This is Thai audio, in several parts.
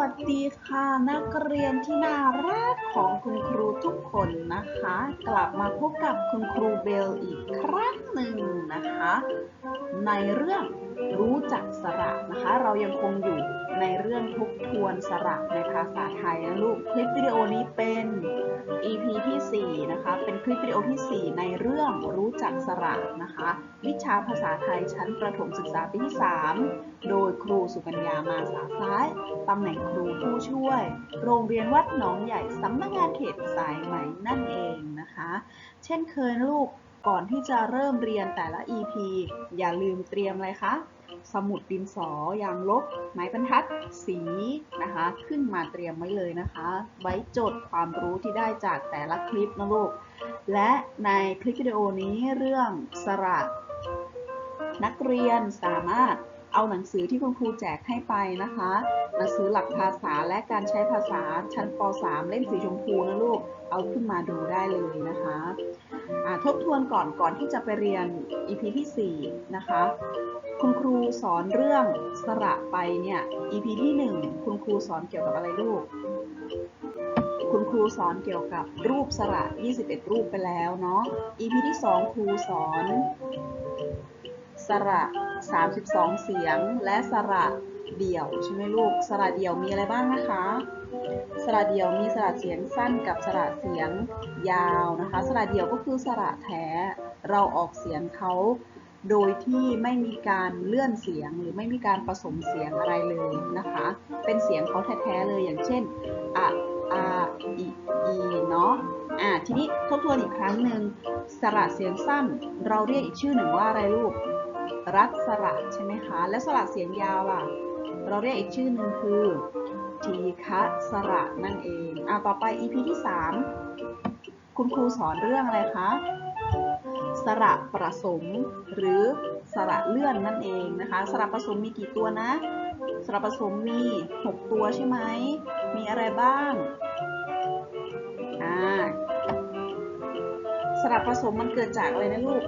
วัสดีค่ะ นักเรียนที่น่ารักของคุณครูทุกคนนะคะ กลับมาพบกับคุณครูเบลอีกครั้งหนึ่งนะคะ ในเรื่องรู้จักสระนะคะ เรายังคงอยู่ในเรื่องทบทวนสระในภาษาไทยนะลูกคลิปวิดีโอนี้เป็น EP ที่ 4 นะคะ เป็นคลิปวิดีโอที่ 4 ในเรื่องรู้จักสระนะคะ วิชาภาษาไทยชั้นประถมศึกษาปีที่ 3 โดยครูสุกัญญามาสาซ้ายตำแหน่งครูผู้ช่วย โรงเรียนวัดหนองใหญ่สำนักงานเขตสายไหมนั่นเองนะคะ เช่นเคยลูก ก่อนที่จะเริ่มเรียนแต่ละ EP อย่าลืมเตรียมอะไรคะ สมุดดินสอยางลบ ไม้บรรทัด สีนะคะ ขึ้นมาเตรียมไว้เลยนะคะ ไว้จดความรู้ที่ได้จากแต่ละคลิปนะลูก และในคลิปวิดีโอนี้เรื่องสระนักเรียนสามารถ เอาหนังสือที่คุณครูแจกให้ไปนะคะ หนังสือหลักภาษาและการใช้ภาษาชั้นป .3 เล่มสีชมพูนะลูก เอาขึ้นมาดูได้เลยนะคะอ่าทบทวนก่อนก่อนที่จะไปเรียน EP ที่ 4 นะคะ คุณครูสอนเรื่องสระไปเนี่ย EP ที่ 1 คุณครูสอนเกี่ยวกับอะไรลูก คุณครูสอนเกี่ยวกับรูปสระ 21 รูปไปแล้วเนาะ EP ที่ 2 ครูสอน สระ32 เสียง และสระเดี่ยวใช่ไหมลูก สระเดี่ยวมีอะไรบ้างนะคะ สระเดี่ยวมีสระเสียงสั้นกับสระเสียงยาวนะคะ สระเดี่ยวก็คือสระแท้ เราออกเสียงเขาโดยที่ไม่มีการเลื่อนเสียงหรือไม่มีการผสมเสียงอะไรเลยนะคะ เป็นเสียงเขาแท้ๆเลยอย่างเช่นอะอาอีอีเนาะ อ่าทีนี้ทบทวนอีกครั้งหนึ่งสระเสียงสั้น เราเรียกอีกชื่อหนึ่งว่าอะไรลูก รัศระใช่ไหมคะ และสระเสียงยาวล่ะ เราเรียกอีกชื่อหนึ่งคือทีฆะสระนั่นเองอ่าต่อไป EP ที่ 3 คุณครูสอนเรื่องอะไรคะ สระประสมหรือสระเลื่อนนั่นเองนะคะ สระประสมมีกี่ตัวนะ สระประสมมี 6 ตัวใช่ไหม มีอะไรบ้าง อ่า สระผสมมันเกิดจากอะไรนะลูก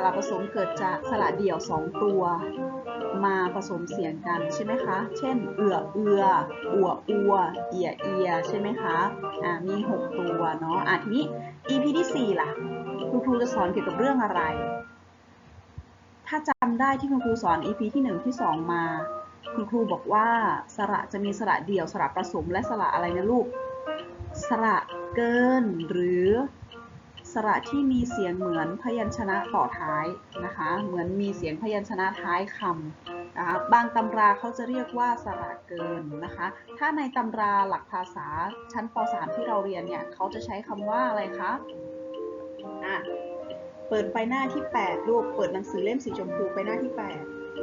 สระผสมเกิดจากสระเดี่ยว 2 ตัว มาผสมเสียงกันใช่ไหมคะ เช่น เอือเอืออัวอัว เอียเอียใช่ไหมคะ อ่า มี 6 ตัวเนาะ อะทีนี้ EP ที่ 4 ล่ะ คุณครูจะสอนเกี่ยวกับเรื่องอะไร ถ้าจำได้ที่คุณครูสอน EP ที่ 1 ที่ 2 มา คุณครูบอกว่าสระจะมีสระเดี่ยว สระผสม และสระอะไรนะลูก สระเกินหรือ ระที่มีเสียงเหมือนพยัญชนะต่อท้ายนะคะ เหมือนมีเสียงพยัญชนะท้ายคำนะคะบางตำราเขาจะเรียกว่าสระเกินนะคะ ถ้าในตำราหลักภาษาชั้นป .3 ที่เราเรียนเนี่ยเขาจะใช้คำว่าอะไรคะอะเปิดไปหน้าที่ 8 ลูก เปิดหนังสือเล่มสีชมพูไปหน้าที่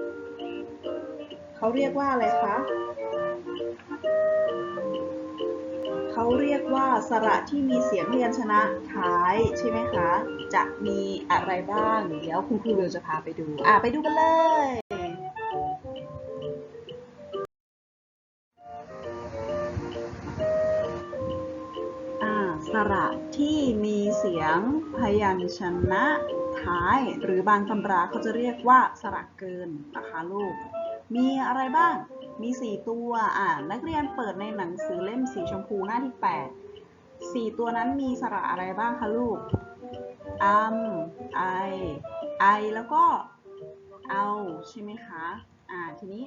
8เขาเรียกว่าอะไรคะ เขาเรียกว่าสระที่มีเสียงพยัญชนะท้ายใช่ไหมคะ จะมีอะไรบ้าง เดี๋ยวคุณครูเบลจะพาไปดู อะไปดูกันเลย อ่า สระที่มีเสียงพยัญชนะท้าย หรือบางตำราเขาจะเรียกว่าสระเกินนะคะลูก มีอะไรบ้าง มี 4 ตัว อ่า นักเรียนเปิดในหนังสือเล่มสีชมพูหน้าที่ 8 4 ตัวนั้นมีสระอะไรบ้างคะลูกอัมไอ ไอ แล้วก็ เอา ใช่ไหมคะ อ่า ทีนี้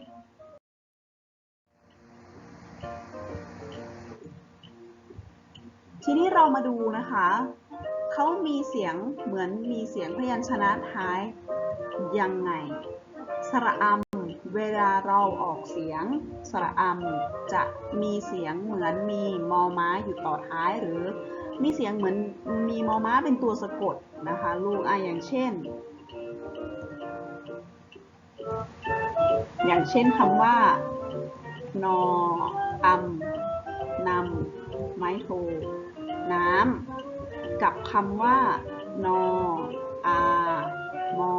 ทีนี้เรามาดูนะคะ เขามีเสียงเหมือนมีเสียงพยัญชนะท้ายยังไง สระอัม เวลาเราออกเสียงสระอัมจะมีเสียงเหมือนมีมอม้าอยู่ต่อท้ายหรือ มีเสียงเหมือนมีมอม้าเป็นตัวสะกดนะคะลูกอะอย่างเช่น อย่างเช่นคำว่านออัมนำไม้โทน้ำกับคำว่านออามอ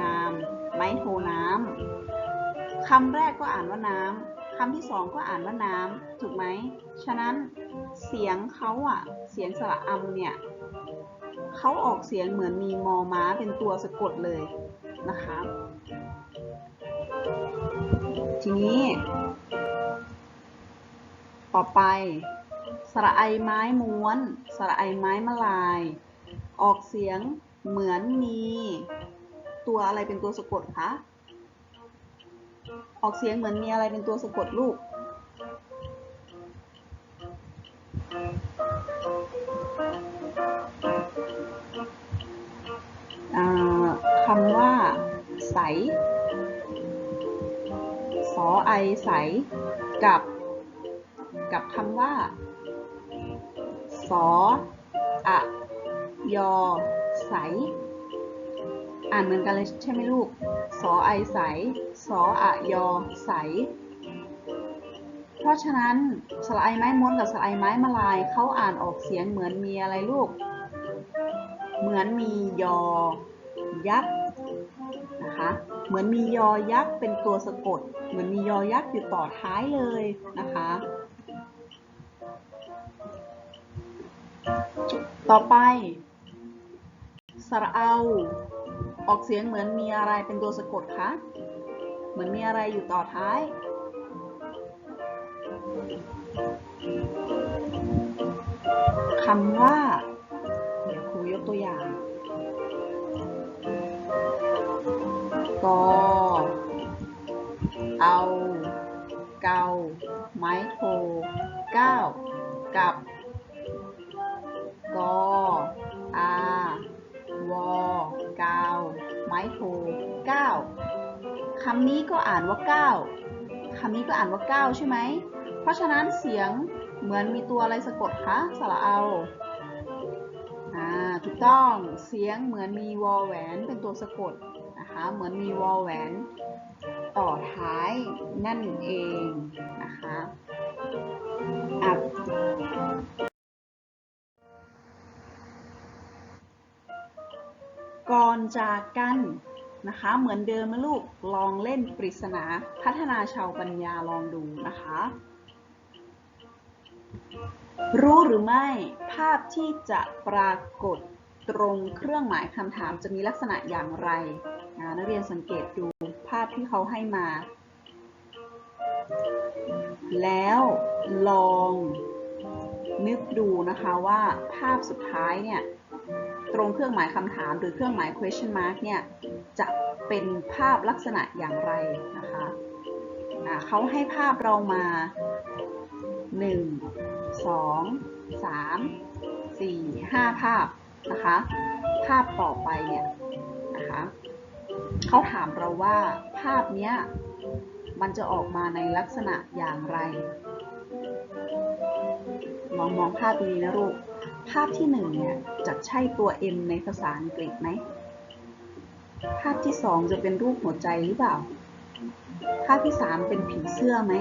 นามไม้โทน คำแรกก็อ่านว่าน้ำคำที่สองก็อ่านว่าน้ำถูกไหม ฉะนั้นเสียงเขาอะเสียงสระอัมเนี่ยเขาออกเสียงเหมือนมีมอม้าเป็นตัวสะกดเลยนะคะ ทีนี้ ต่อไป สระไอไม้ม้วน สระไอไม้มะลาย ออกเสียงเหมือนมี ตัวอะไรเป็นตัวสะกดคะ ออกเสียงเหมือนมีอะไรเป็นตัวสะกดลูก คำว่า ใส สอไอใส กับ กับคำว่า สออะยอ ใส อ่านเหมือนกันเลยใช่ไหมลูก สอไอใส สออะยอ ใส เพราะฉะนั้นสระไอไม้ม้วนกับสระไอไม้มาลายเขาอ่านออกเสียงเหมือนมีอะไรลูก เหมือนมียอ ยักษ์นะคะ เหมือนมียอยักษ์เป็นตัวสะกด เหมือนมียอยักษ์อยู่ต่อท้ายเลยนะคะต่อไป สระเอา ออกเสียงเหมือนมีอะไรเป็นตัวสะกดคะ เหมือนมีอะไรอยู่ต่อท้าย คำว่า เดี๋ยวครูยกตัวอย่าง กอ เอา เกา ไม้โทก้าวกับ กอ อาวอกาว ไม้โทก้าว คำนี้ก็อ่านว่าก้าวคำนี้ก็อ่านว่าก้าวใช่ไหม เพราะฉะนั้นเสียงเหมือนมีตัวอะไรสะกดคะสระเอาอ่าถูกต้องเสียงเหมือนมีวอลแหวนเป็นตัวสะกดนะคะเหมือนมีวอลแหวนต่อท้ายนั่นเองนะคะอะก่อนจากกัน นะคะ เหมือนเดิมนะลูก ลองเล่นปริศนาพัฒนาชาวปัญญาลองดูนะคะ รู้หรือไม่ภาพที่จะปรากฏตรงเครื่องหมายคำถามจะมีลักษณะอย่างไรนะนักเรียนสังเกตดูภาพที่เขาให้มา แล้วลองนึกดูนะคะว่าภาพสุดท้ายเนี่ย ตรงเครื่องหมายคำถามหรือเครื่องหมาย question mark เนี่ยจะเป็นภาพลักษณะอย่างไรนะคะอ่าเขาให้ภาพเรามา 1 2 3 4 5 ภาพนะคะ ภาพต่อไปเนี่ยนะคะเขาถามเราว่าภาพเนี้ยมันจะออกมาในลักษณะอย่างไรลองมองภาพดีนะลูก ภาพที่หนึ่งเนี่ยจะใช่ตัว M ในภาษาอังกฤษไหม ภาพที่สองจะเป็นรูปหัวใจหรือเปล่า ภาพที่สามเป็นผีเสื้อไหม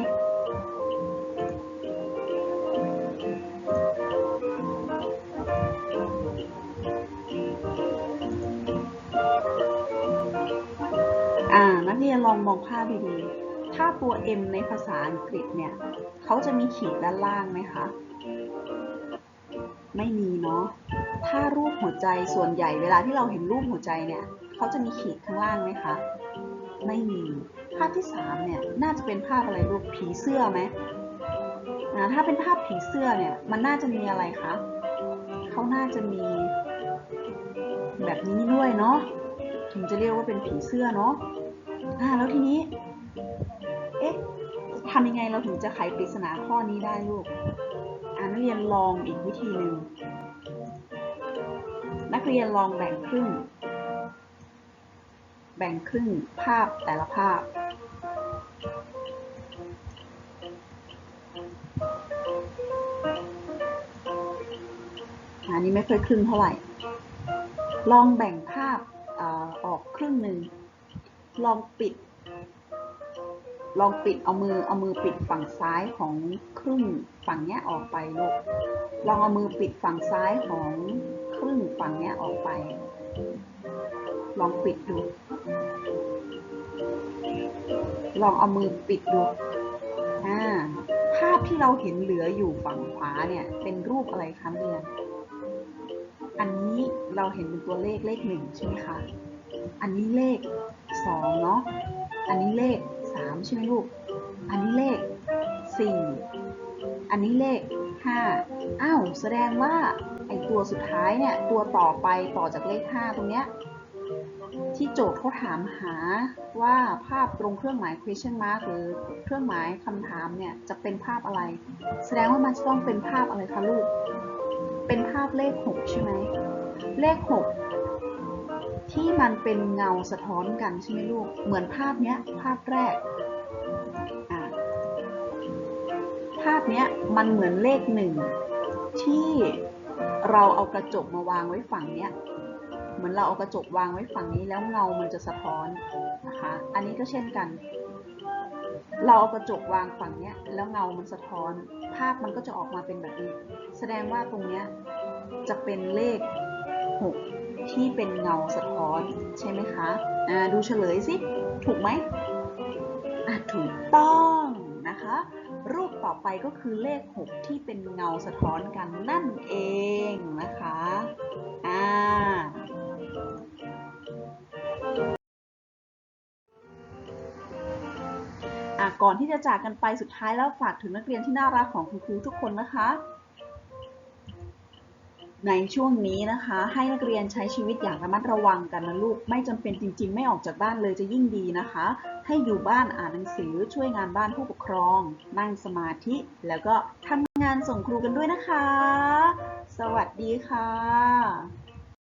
อ่า นักเรียนลองมองภาพดีๆ ถ้าตัว M ในภาษาอังกฤษเนี่ย เขาจะมีขีดด้านล่างไหมคะ ไม่มีเนาะ ถ้ารูปหัวใจส่วนใหญ่เวลาที่เราเห็นรูปหัวใจเนี่ยเขาจะมีขีดข้างล่างไหมคะ ไม่มี ภาพที่สามเนี่ยน่าจะเป็นภาพอะไรรูปผีเสื้อไหมนะถ้าเป็นภาพผีเสื้อเนี่ยมันน่าจะมีอะไรคะเขาน่าจะมี แบบนี้ด้วยเนาะ ถึงจะเรียกว่าเป็นผีเสื้อเนาะอ่าแล้วทีนี้ เอ๊ะทำยังไงเราถึงจะไขปริศนาข้อนี้ได้ลูก เรียนลองอีกวิธีหนึ่ง นักเรียนลองแบ่งครึ่ง แบ่งครึ่งภาพแต่ละภาพ อันนี้ไม่ค่อยครึ่งเท่าไหร่ ลองแบ่งภาพออออกครึ่งหนึ่ง ลองปิด ลองปิดเอามือเอามือปิดฝั่งซ้ายของครึ่งฝั่งเนี้ยออกไปลูก ลองเอามือปิดฝั่งซ้ายของครึ่งฝั่งเนี้ยออกไป ลองปิดดู ลองเอามือปิดดู อ่า ภาพที่เราเห็นเหลืออยู่ฝั่งขวาเนี่ย เป็นรูปอะไรคะเรียนอันนี้เราเห็นเป็นตัวเลขเลขหนึ่งใช่ไหมคะ อันนี้เลขสองเนาะ อันนี้เลข สามใช่ไหมลูก อันนี้เลขสี่อันนี้เลข 5 อ้าว แสดงว่าไอตัวสุดท้ายเนี่ย ตัวต่อไปต่อจากเลข 5 ตรงเนี้ย ที่โจทย์เขาถามหาว่าภาพตรงเครื่องหมาย question mark หรือเครื่องหมายคำถามเนี่ย จะเป็นภาพอะไร แสดงว่ามันจะต้องเป็นภาพอะไรคะลูก เป็นภาพเลข 6 ใช่ไหม เลข 6 ที่มันเป็นเงาสะท้อนกันใช่ไหมลูก เหมือนภาพเนี้ย ภาพแรก ภาพเนี้ยมันเหมือนเลขหนึ่งที่เราเอากระจกมาวางไว้ฝั่งเนี้ย เหมือนเราเอากระจกวางไว้ฝั่งนี้แล้วเงามันจะสะท้อนนะคะ อันนี้ก็เช่นกัน เราเอากระจกวางฝั่งเนี้ยแล้วเงามันสะท้อน ภาพมันก็จะออกมาเป็นแบบนี้ แสดงว่าตรงเนี้ยจะเป็นเลข6 ที่เป็นเงาสะท้อนใช่ไหมคะดูเฉลยสิ ถูกไหมถูกต้องนะคะ รูปต่อไปก็คือเลข 6 ที่เป็นเงาสะท้อนกันนั่นเองนะคะอ่าก่อนที่จะจากกันไปสุดท้ายแล้วฝากถึงนักเรียนที่น่ารักของคุณครูทุกคนนะคะ ในช่วงนี้นะคะ ให้นักเรียนใช้ชีวิตอย่างระมัดระวังกันนะลูก ไม่จำเป็นจริง ๆ ไม่ออกจากบ้านเลยจะยิ่งดีนะคะ ให้อยู่บ้านอ่านหนังสือช่วยงานบ้านผู้ปกครอง นั่งสมาธิ แล้วก็ทำงานส่งครูกันด้วยนะคะ สวัสดีค่ะ